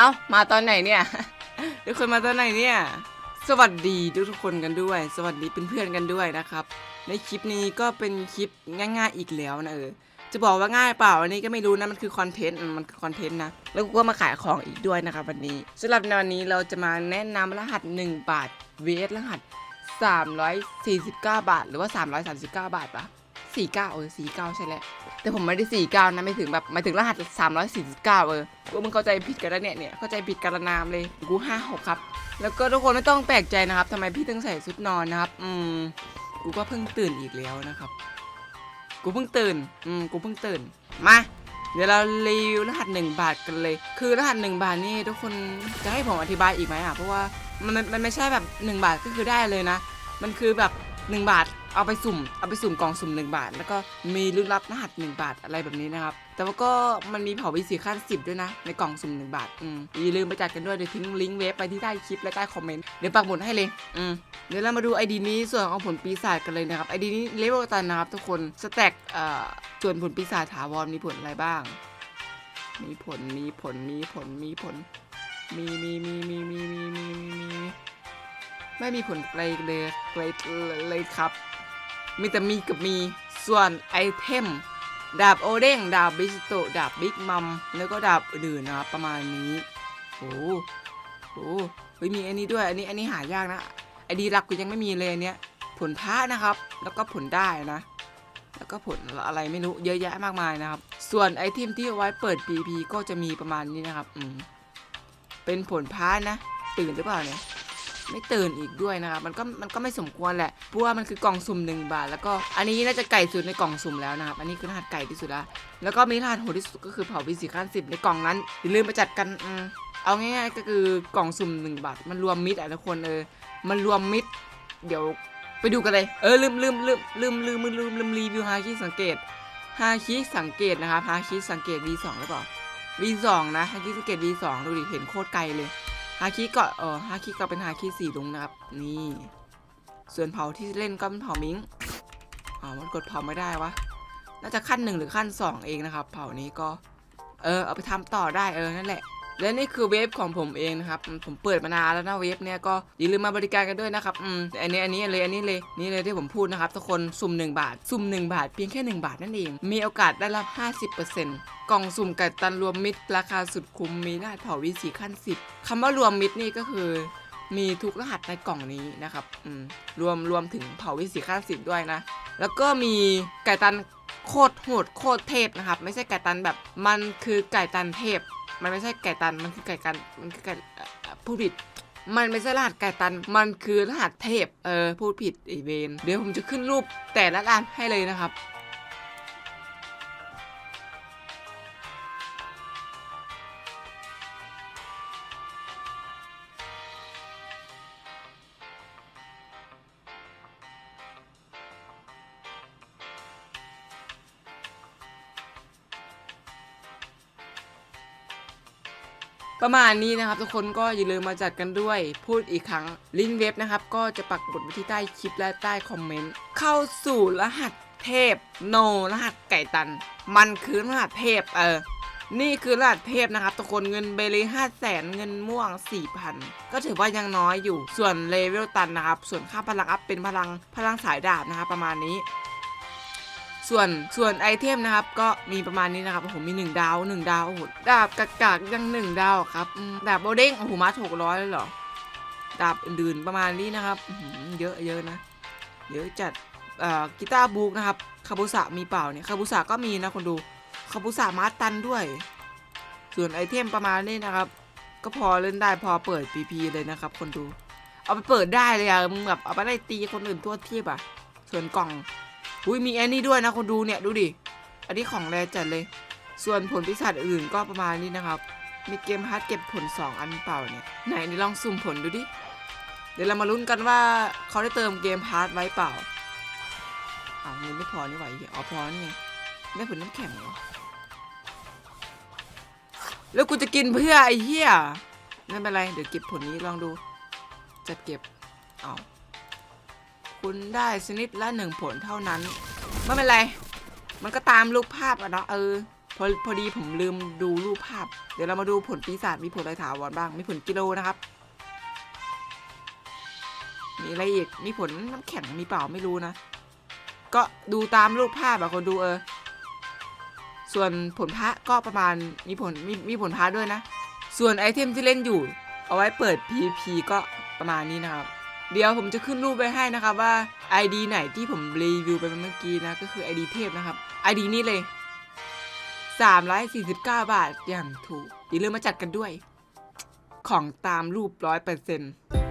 เอ้ามาตอนไหนเนี่ย ทุกคนมาตอนไหนเนี่ย สวัสดีทุกทุกคนกันด้วย สวัสดีเพื่อนๆกันด้วยนะครับ ในคลิปนี้ก็เป็นคลิปง่ายๆอีกแล้วนะเออจะบอกว่าง่ายเปล่าอันนี้ก็ไม่รู้นะมันคือคอนเทนต์มันคือคอนเทนต์นะแล้วกูก็มาขายของอีกด้วยนะครับวันนี้สำหรับในวันนี้เราจะมาแนะนำรหัส 1 บาท vs รหัส 349 บาท หรือว่า 339 บาทปะ49เออ49 ใช่แหละ แต่ผมไม่ได้49นะไม่ถึงแบบหมายถึงรหัส349เก้าเออกูมึงเข้าใจผิดกันแล้วเนี่ยเนี่ยเข้าใจผิดกันละนามเลยกู56ครับ แล้วก็ทุกคนไม่ต้องแปลกใจนะครับทำไมพี่ถึงใส่ชุดนอนนะครับอืมกูก็เพิ่งตื่นอีกแล้วนะครับ กูเพิ่งตื่นอืมกูเพิ่งตื่นมาเดี๋ยวเรารีวิวรหัสหนึ่งบาทกันเลย คือรหัสหนึ่งบาทนี่ทุกคนจะให้ผมอธิบายอีกไหมอะเพราะว่ามันมันมันไม่ใช่แบบหนึ่งบาทก็คือได้เลยนะ มันคือแบบหนึ่งบาท เอาไปสุ่ม เอาไปสุ่มกล่องสุ่มหนึ่งบาท แล้วก็มีลึกลับรหัสหนึ่งบาทอะไรแบบนี้นะครับ แต่ว่าก็มันมีเผาวิสีขั้นสิบด้วยนะ ในกล่องสุ่มหนึ่งบาท อืมอย่าลืมไปจัดกันด้วย เดี๋ยวทิ้งลิงก์เว็บไปที่ใต้คลิปและใต้คอมเมนต์ เดี๋ยวปักหมุดให้เลย อืม เดี๋ยวเรามาดูไอดีนี้ส่วนของผลปีศาจกันเลยนะครับ ไอดีนี้เลเวลตันนะครับทุกคน สแต็กเอ่อ ส่วนผลปีศาจถาวรมีผลอะไรบ้าง มีผล มีผล มีผล มีผล มีมีมีมีมีมีมีมี ไม่มีผลอะไรเลยเลยเลยครับ มีแต่มีกับมี ส่วนไอเทม ดาบโอเด้ง ดาบบิสโต ดาบบิ๊กมัม แล้วก็ดาบอื่นนะครับประมาณนี้ โอ้โหเฮ้ยมีอันนี้ด้วย อันนี้อันนี้หายากนะ ไอดีหลักกูยังไม่มีเลยอันเนี้ย ผลพระนะครับ แล้วก็ผลได้นะ แล้วก็ผลอะไรไม่รู้เยอะแยะมากมายนะครับ ส่วนไอเทมที่เอาไว้เปิด PP ก็จะมีประมาณนี้นะครับ อืม เป็นผลพานะ ตื่นหรือเปล่าเนี่ย ไม่ตื่นอีกด้วยนะครับมันก็มันก็ไม่สมควรแหละเพราะว่ามันคือกล่องสุ่ม1บาท แล้วก็อันนี้น่าจะไก่สุดในกล่องสุ่มแล้วนะครับอันนี้คือรหัสไก่ที่สุดละแล้วก็มีรหัสโหดที่สุดก็คือเผาวิสีขั้นสิบในกล่องนั้นอย่าลืมไปจัดกันเอาง่ายๆก็คือกล่องสุ่ม1บาท มันรวมมิตรอะทุกคนเออมันรวมมิตรเดี๋ยวไปดูกันเลย เออลืมลืมลืมลืมลืมลืมลืมรีวิวฮาคิสังเกตฮาคิสังเกตนะครับฮาคิสังเกต V2 หรือเปล่า V2 นะฮาคิสังเกต V2 ดูดิเห็นโคตรไกลเลย ฮาคิก็เออฮาคิก็เป็นฮาคิสีลุงนะครับ นี่ ส่วนเผาที่เล่นก็เป็นเผามิงอ๋อมันกดเผาไม่ได้วะ น่าจะขั้นหนึ่งหรือขั้นสองเองนะครับ เผานี้ก็ เออ เอาไปทำต่อได้เออนั่นแหละ และนี่คือเวฟของผมเองนะครับผมเปิดมานานแล้วนะเวฟเนี่ยก็อย่าลืมมาบริการกันด้วยนะครับอืมอันนี้อันนี้เลยอันนี้เลยนี่เลยที่ผมพูดนะครับทุกคนสุ่ม 1 บาท สุ่ม 1 บาทเพียงแค่ 1 บาทนั่นเอง มีโอกาสได้รับ 50%กล่องสุ่มไก่ตันรวมมิตร ราคาสุดคุ้มมีรหัสเผาวีสีขั้น 10คำว่ารวมมิตรนี่ก็คือมีทุกรหัสในกล่องนี้นะครับอืมรวมรวมถึงเผาวิสีขั้นสิบด้วยนะ แล้วก็มีไก่ตันโคตรโหดโคตรเทพนะครับ ไม่ใช่ไก่ตันแบบมันคือไก่ตันเทพ มันไม่ใช่ไก่ตัน มันคือไก่กัน มันคือไก่ผู้ผิด มันไม่ใช่รหัสไก่ตัน มันคือรหัสเทพ เออ พูดผิดไอเวนเดี๋ยวผมจะขึ้นรูปแต่ละร้านให้เลยนะครับ ประมาณนี้นะครับ ทุกคนก็อย่าลืมมาจัดกันด้วย พูดอีกครั้งลิงก์เว็บนะครับ ก็จะปักหมุดไว้ที่ใต้คลิปและใต้คอมเมนต์เข้าสู่รหัสเทพโนรหัสไก่ตัน มันคือรหัสเทพเออนี่คือรหัสเทพนะครับทุกคนเงินเบลีห้าแสนเงินม่วง4,000ก็ถือว่ายังน้อยอยู่ส่วนเลเวลตันนะครับ ส่วนค่าพลังอัพเป็นพลังพลังสายดาบนะครับประมาณนี้ ส่วนส่วนไอเทมนะครับก็มีประมาณนี้นะครับผมมี 1 ดาว 1 ดาวโอ้โหดาบกากากยัง 1 ดาวครับดาบโบเด้งโอ้โหมาถกร้อยเลยเหรอดาบอื่นๆประมาณนี้นะครับเยอะเยอะนะเยอะจัดกีตาร์บูกนะครับคาบุสะมีเปล่าเนี่ยคาบุสะก็มีนะคนดูคาบุสะมาตันด้วย ส่วนไอเทมประมาณนี้นะครับ ก็พอเล่นได้พอเปิด PP เลยนะครับ คนดู เอาไปเปิดได้เลยอะมึงแบบเอาไปได้ตีคนอื่นทั่วเทียบอะส่วนกล่อง อุ้ยมีแอนนี่ด้วยนะคนดูเนี่ยดูดิ อันนี้ของแรจัดเลย ส่วนผลพิศาจอื่นก็ประมาณนี้นะครับ มีเกมฮาร์ดเก็บผล 2 อันเปล่าเนี่ย ไหนนี่ลองสุ่มผลดูดิ เดี๋ยวเรามาลุ้นกันว่าเขาได้เติมเกมฮาร์ดไว้เปล่าอ่าวเงินไม่พอนี่ไหวอ๋อพอนี่ไงได้ผลน้ำแข็งเหรอแล้วกูจะกินเพื่อไอ้เหี้ยไม่เป็นไร เดี๋ยวเก็บผลนี้ลองดูจะเก็บ เอา คุณได้ชนิดละหนึ่งผลเท่านั้น ไม่เป็นไร มันก็ตามรูปภาพอะเนาะเออผอพอดีผมลืมดูรูปภาพ เดี๋ยวเรามาดูผลปีศาจมีผลอะไรถาวรบ้าง มีผลกิโลนะครับ มีอะไรอีก มีผลน้ำแข็งมีเปล่าไม่รู้นะ ก็ดูตามรูปภาพอะคนดูเออ ส่วนผลพระก็ประมาณมีผลมีมีผลพระด้วยนะ ส่วนไอเทมที่เล่นอยู่ เอาไว้เปิด PVP ก็ประมาณนี้นะครับ เดี๋ยวผมจะขึ้นรูปไว้ให้นะครับว่า ID ไหนที่ผมรีวิวไปเมื่อกี้นะ ก็คือ ID เทพนะครับ ID นี้เลย 349 บาทอย่างถูก อย่าลืมมาจัดกันด้วย ของตามรูป100%